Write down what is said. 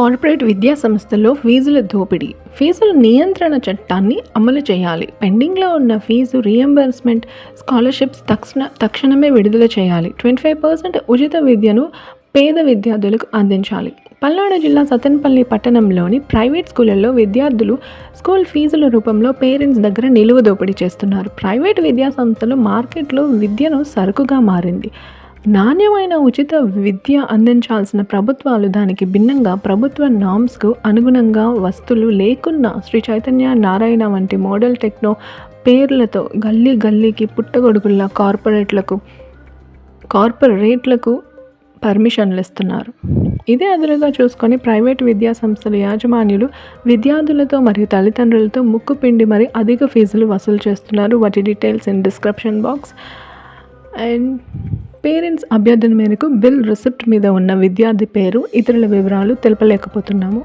Corporate విద్యా సంస్థల్లో ఫీజుల దోపిడీ. ఫీజుల నియంత్రణ చట్టాన్ని అమలు చేయాలి. పెండింగ్లో ఉన్న ఫీజు రీఎంబర్స్మెంట్ స్కాలర్షిప్స్ తక్షణ తక్షణమే విడుదల చేయాలి. ట్వంటీ ఫైవ్ పర్సెంట్ ఉచిత విద్యను పేద విద్యార్థులకు అందించాలి. పల్నాడు జిల్లా సతన్పల్లి పట్టణంలోని ప్రైవేట్ స్కూళ్ళల్లో విద్యార్థులు స్కూల్ ఫీజుల రూపంలో పేరెంట్స్ దగ్గర నిలువ దోపిడీ చేస్తున్నారు. ప్రైవేట్ విద్యా సంస్థలు మార్కెట్లో విద్యను సరుకుగా మారింది. నాణ్యమైన ఉచిత విద్య అందించాల్సిన ప్రభుత్వాలు దానికి భిన్నంగా ప్రభుత్వ నామ్స్కు అనుగుణంగా వస్తువులు లేకున్నా శ్రీ చైతన్య నారాయణ వంటి మోడల్ టెక్నో పేర్లతో గల్లీ గల్లీకి పుట్టగొడుగుల్లా కార్పొరేట్లకు కార్పొరేట్లకు పర్మిషన్లు ఇస్తున్నారు ఇదే అదునుగా చూసుకొని ప్రైవేట్ విద్యా సంస్థల యాజమాన్యులు విద్యార్థులతో మరియు తల్లిదండ్రులతో ముక్కు పిండి మరి అధిక ఫీజులు వసూలు చేస్తున్నారు. వాటి details in description box. And parents అభ్యర్థన మేరకు బిల్ రిసిప్ట్ మీద ఉన్న విద్యార్థి పేరు ఇతరుల వివరాలు తెలపలేకపోతున్నాము.